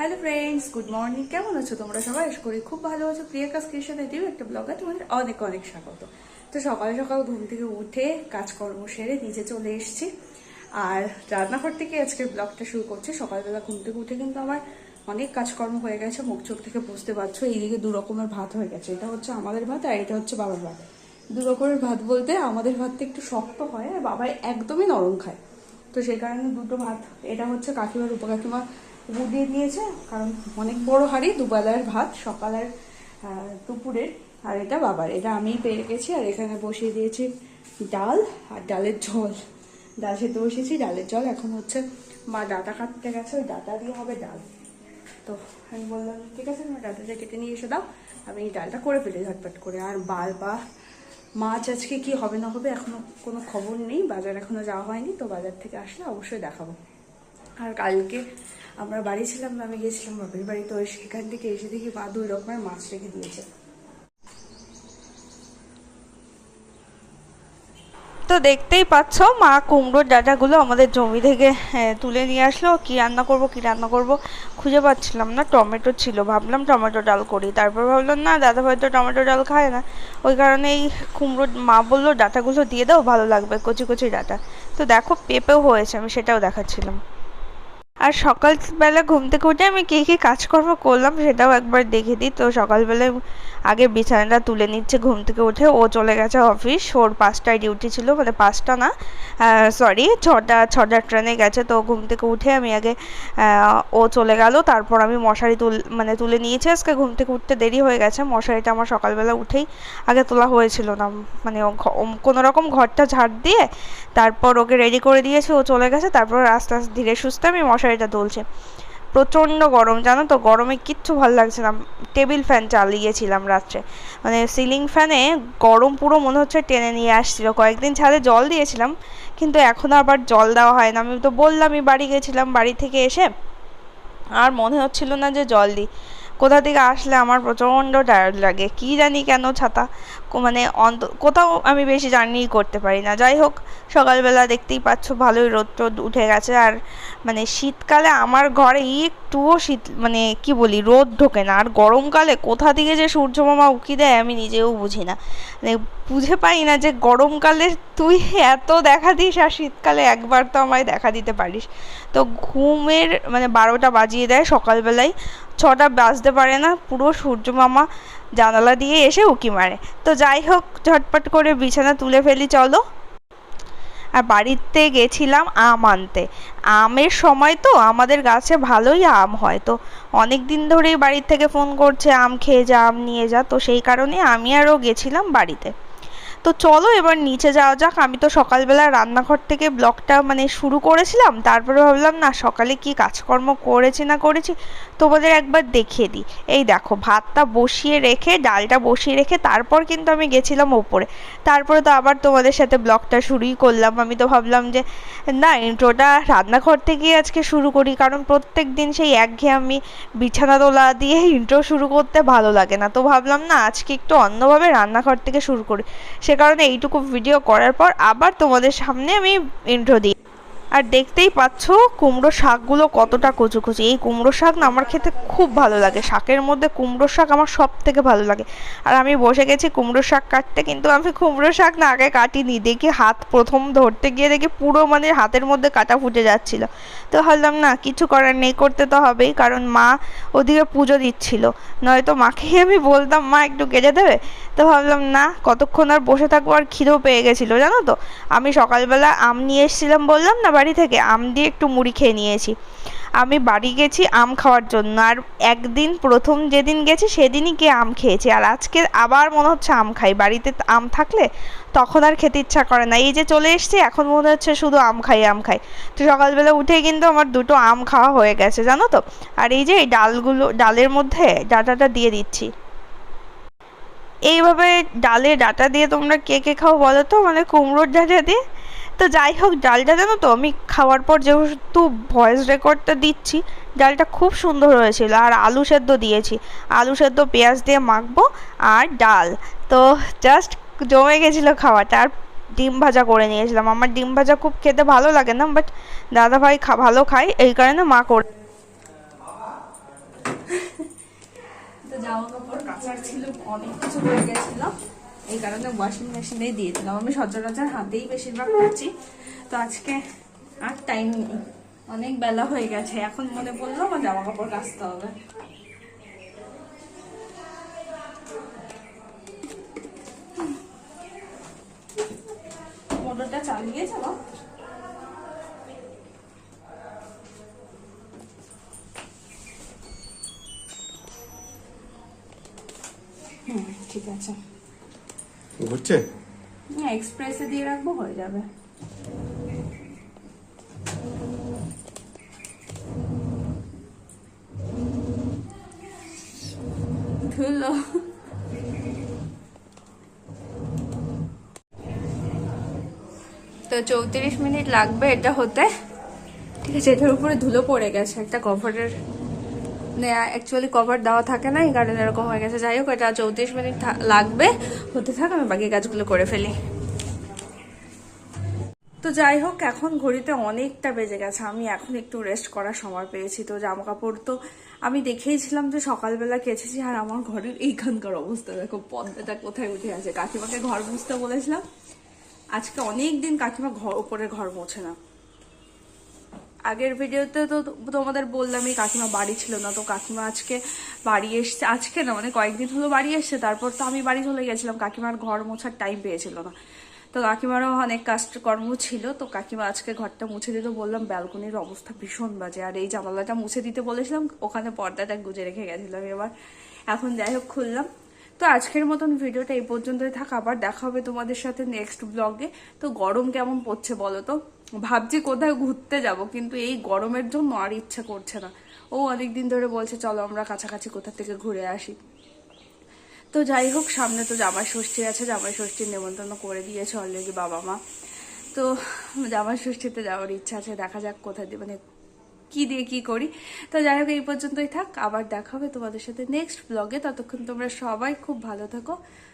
Hello friends good morning কেমন আছো তোমরা সবাই? আশা করি খুব ভালো আছো। প্রিয়াকাস কৃষ্ণের দিও একটা ব্লগে তোমাদের অনেক অনেক স্বাগত। তো সকাল সকাল ঘুম থেকে উঠে কাজকর্ম সেরে নিচে চলে এসেছি। আর রান্নাঘর থেকে আজকের ব্লগটা শুরু করছি। সকালবেলা ঘুম থেকে উঠে কিন্তু আমার অনেক কাজকর্ম হয়ে গেছে। মুখ চোখ থেকে বুঝতে পারছ, এইদিকে দু রকমের ভাত হয়ে গেছে। এটা হচ্ছে আমাদের ভাত আর এটা হচ্ছে বাবার ভাত। দু রকমের ভাত বলতে আমাদের ভাতটা একটু শক্ত হয় আর বাবাই একদমই নরম খায়। তো সেই কারণে দুটো ভাত। এটা হচ্ছে কাকিমার উপকাকিমা দিয়ে দিয়েছে, কারণ অনেক বড় হাঁড়ি, দুবেলার ভাত, সকালের দুপুরের, আর এটা বাবার। এটা আমিই পেয়ে গেছি, আর এখানে বসিয়ে দিয়েছি ডাল আর ডালের ঝোল। ডাল সেদ্ধ বসিয়েছি, ডালের জল এখন হচ্ছে মা ডাটা কাটতে গেছে, ওই ডাটা দিয়ে হবে ডাল। তো আমি বললাম, ঠিক আছে, তুমি ডালটা কেটে নিয়ে এসে দাও, আমি এই ডালটা করে ফেলি ঝটপট করে। আর বাল বা মাছ আজকে কি হবে না হবে এখনও কোনো খবর নেই, বাজার এখনও যাওয়া হয়নি, তো বাজার থেকে আসলে অবশ্যই দেখাবো। আর কালকে আমরা বাড়ি ছিলাম, আমি গেছিলাম বাপের বাড়ি তো সেখান থেকে এসে দেখি মা দুই রকমের মাছ রেখে দিয়েছে। তো দেখতেই পাচ্ছ, মা কুমড়োর ডাঁটাগুলো আমাদের জমি থেকে তুলে নিয়ে আসলো। কি রান্না করব, কি রান্না করব খুঁজে পাচ্ছিলাম না, টমেটো ছিল। ভাবলাম টমেটো ডাল করি। তারপর ভাবলাম, না, দাদা ভাই তো টমেটো ডাল খায় না। ওই কারণে এই কুমড়ো মা বলল, ডাটাগুলো দিয়ে দাও, ভালো লাগবে, কচি কচি ডাঁটা। তো দেখো, পেঁপেও হয়েছে, আমি সেটাও দেখাচ্ছিলাম। আর সকালবেলা ঘুম থেকে উঠে আমি কী কী কাজকর্ম করলাম সেটাও একবার দেখে দিই। তো সকালবেলায় আগে বিছানাটা তুলে নিচ্ছে, ঘুম থেকে উঠে ও চলে গেছে অফিস। ওর পাঁচটায় ডিউটি ছিল মানে পাঁচটা না সরি ছটা ছটার ট্রেনে গেছে। তো ঘুম থেকে উঠে আমি আগে ও চলে গেল, তারপর আমি মশারি তুল মানে তুলে নিয়েছি। আজকে ঘুম থেকে উঠতে দেরি হয়ে গেছে, মশারিটা আমার সকালবেলা উঠেই আগে তোলা হয়েছিল না। মানে কোনো রকম ঘরটা ঝাড় দিয়ে তারপর ওকে রেডি করে দিয়েছে, ও চলে গেছে। তারপর আস্তে আস্তে ধীরে সুস্থে আমি মশারিটা দুলছে। প্রচণ্ড গরম, জানো তো? গরমে কিচ্ছু ভালো লাগছে না। টেবিল ফ্যান চালিয়েছিলাম রাত্রে। মানে সিলিং ফ্যানে গরম পুরো মনে হচ্ছে টেনে নিয়ে আসছিল। কয়েকদিন ছাদে জল দিয়েছিলাম, কিন্তু এখন আবার জল দেওয়া হয় না। আমি তো বললামই বাড়ি গেছিলাম বাড়ি থেকে এসে, আর মনে হচ্ছিল না যে জল দিই। কোথা থেকে আসলে আমার প্রচণ্ড টায়ার্ড লাগে? কি জানি কেন ছাতা মানে অন্ত, কোথাও আমি বেশি জার্নি করতে পারি না। যাই হোক, সকালবেলা দেখতেই পাচ্ছ ভালোই রোদ টোদ উঠে গেছে। আর মানে শীতকালে আমার ঘরে একটুও শীত মানে কি বলি, রোদ ঢোকে না। আর গরমকালে কোথা থেকে যে সূর্য মামা উকি দেয় আমি নিজেও বুঝি না। মানে বুঝে পাই না যে গরমকালে তুই এত দেখা দিস আর শীতকালে একবার তো আমায় দেখা দিতে পারিস। তো ঘুমের মানে বারোটা বাজিয়ে দেয় সকালবেলায়, ছটা বাজতে পারে না, পুরো সূর্য মামা জানালা দিয়ে এসে উকি মারে। তো যাই হোক, ঝটপট করে বিছানা তুলে ফেলি, চলো। আর বাড়িতে গেছিলাম আম আনতে। আমের সময় তো আমাদের গাছে ভালোই আম হয়। তো অনেক দিন ধরেই বাড়ির থেকে ফোন করছে, আম খেয়ে যা, আম নিয়ে যা। তো সেই কারণে আমি আরও গেছিলাম বাড়িতে। তো চলো এবার নিচে যাওয়া যাক। আমি তো সকালবেলা রান্নাঘর থেকে ব্লগটা মানে শুরু করেছিলাম, তারপরে ভাবলাম, না, সকালে কি কাজকর্ম করেছি না করেছি? তোমাদের একবার দেখিয়ে দিই। এই দেখো, ভাতটা বসিয়ে রেখে, ডালটা বসিয়ে রেখে তারপর কিন্তু আমি গেছিলাম ওপরে। তারপরে তো আবার তোমাদের সাথে ব্লগটা শুরুই করলাম। আমি তো ভাবলাম যে, না, ইন্ট্রোটা রান্নাঘর থেকেই আজকে শুরু করি, কারণ প্রত্যেক দিন সেই একঘেয়ে আমি বিছানা তোলা দিয়ে ইন্ট্রো শুরু করতে ভালো লাগে না। তো ভাবলাম, না, আজকে একটু অন্যভাবে রান্নাঘর থেকে শুরু করি। সে কারণে এইটুকু ভিডিও করার পর আবার তোমাদের সামনে আমি ইন্ট্রো দিই। আর দেখতেই পাচ্ছ কুমড়ো শাকগুলো কতটা কচু কচু এই কুমড়ো শাক না আমার খেতে খুব ভালো লাগে। শাকের মধ্যে কুমড়ো শাক আমার সব থেকে ভালো লাগে। আর আমি বসে গেছি কুমড়ো শাক কাটতে, কিন্তু আমি কুমড়ো শাক না আগে কাটিনি। দেখি হাত প্রথম ধরতে গিয়ে দেখি পুরো মানে হাতের মধ্যে কাটা ফুটে যাচ্ছিল। তো ভাবলাম, না, কিছু করার নেই, করতে তো হবেই। কারণ মা ওদিকে পুজো দিচ্ছিল। নয়তো মাকেই আমি বলতাম, মা, একটু কেটে দেবে? তো ভাবলাম, না, কতক্ষণ আর বসে থাকব আর খিদেও পেয়ে গেছিল, জানো তো? আমি সকালবেলা আম নিয়ে এসেছিলাম বললাম না বাড়ি থেকে, আম দিয়ে একটু মুড়ি খেয়ে নিয়েছি। আমি বাড়ি গেছি আম খাওয়ার জন্য, আর একদিন প্রথম যেদিন গেছি সেদিনই গিয়ে আম খেয়েছি, আর আজকে আবার মনে হচ্ছে আম খাই, বাড়িতে আম থাকলে তখন আর খেতে ইচ্ছা করে না। এই যে চলে এসেছি, এখন মনে হচ্ছে শুধু আম খাই আম খাই। তো সকালবেলা উঠে কিন্তু আমার দুটো আম খাওয়া হয়ে গেছে, জানো তো? আর এই যে এই ডালগুলো, ডালের মধ্যে ডাটাটা দিয়ে দিচ্ছি। এইভাবে ডালে ডাটা দিয়ে তোমরা কে কে খাও বলো তো? মানে কুমড়োর ডাটা দিয়ে? তো যাই হোক, ডালটা জানো তো, আমি খাওয়ার পর যেহেতু ভয়েস রেকর্ডটা দিচ্ছি, ডালটা খুব সুন্দর হয়েছিল আর আলু সেদ্ধ দিয়েছি। আলু সেদ্ধ, পেঁয়াজ দিয়ে মাখবো আর ডাল। তো জাস্ট জমে গেছিল খাওয়াটা আর ডিম ভাজা করে নিয়েছিলাম। আমার ডিম ভাজা খুব খেতে ভালো লাগে না বাট দাদা ভাই খা, ভালো খায়, এই কারণে মা করে জামা কাপড় কাচার ছিল, অনেক কিছু হয়ে গেছিল। এই কারণে ওয়াশিং মেশিনে দিয়ে দিলাম। আমি সচরাচর হাতেই বেশিরভাগ করছি তো আজকে আর টাইম নেই। অনেক বেলা হয়ে গেছে। এখন মনে পড়ল, আমার জামা কাপড় কাচতে হবে। মোটরটা চালিয়ে চালাও হুম ঠিক আছে। ঘুরছে? হ্যাঁ এক্সপ্রেসে দিয়ে রাখব হয়ে যাবে। ধুলো। তো চৌত্রিশ মিনিট লাগবে এটা হতে। ঠিক আছে এটার উপরে ধুলো পড়ে গেছে একটা কভারের অ্যাকচুয়ালি কভার দেওয়া থাকে না, এই কারণে এরকম হয়ে গেছে। যাই হোক, এটা চৌত্রিশ মিনিট লাগবে। হতে থাক, আমি বাকি কাজগুলো করে ফেলি। তো যাই হোক, এখন ঘড়িতে অনেকটা বেজে গেছে। আমি এখন একটু রেস্ট করার সময় পেয়েছি। তো জামা কাপড় তো আমি দেখেইছিলাম যে সকালবেলা কেচেছি, আর আমার ঘরের এইখানকার অবস্থা। দেখো, পদ্মাটা কোথায় উঠে আছে। কাকিমাকে ঘর মুছতে বলেছিলাম। আজকে অনেক দিন কাকিমা ঘর উপরে ঘর মোছে না। আগের ভিডিওতে তো তোমাদের বললামই কাকিমা বাড়ি ছিল না, তো কাকিমা আজকে বাড়ি এসছে, আজকে না মানে কয়েকদিন হলো বাড়ি এসছে, তারপর তো আমি বাড়ি চলে গেছিলাম, কাকিমার ঘর মোছার টাইম পেয়েছিল না। তো কাকিমারও অনেক কাজকর্ম ছিল, তো কাকিমা আজকে ঘরটা মুছে দিতে বললাম ব্যালকনির অবস্থা ভীষণ বাজে, আর এই জানালাটা মুছে দিতে বলেছিলাম, ওখানে পর্দাটা গুজে রেখে গেছিলাম এবার। এখন যাই হোক, খুললাম। তো আজকের মতন ভিডিওটা এই পর্যন্তই থাক, আবার দেখা হবে তোমাদের সাথে নেক্সট ব্লগে তো গরম কেমন পড়ছে বলো তো? ভাবছি কোথায় ঘুরতে যাব, কিন্তু এই গরমের জন্য আর ইচ্ছা করছে না। ও অনেকদিন ধরে বলছে, চলো আমরা কাছাকাছি কোথা থেকে ঘুরে আসি। তো যাই হোক, সামনে তো জামাই ষষ্ঠী আছে, জামাই ষষ্ঠীর নেমন্তন্ন করে দিয়েছে অলরেডি বাবা মা। তো জামাই ষষ্ঠীতে যাওয়ার ইচ্ছা আছে, দেখা যাক কোথা দিয়ে মানে কি দিয়ে কি করি। তো যাই হোক, এই পর্যন্তই থাক, আবার দেখা হবে তোমাদের সাথে নেক্সট ব্লগে ততক্ষণ তোমরা সবাই খুব ভালো থাকো।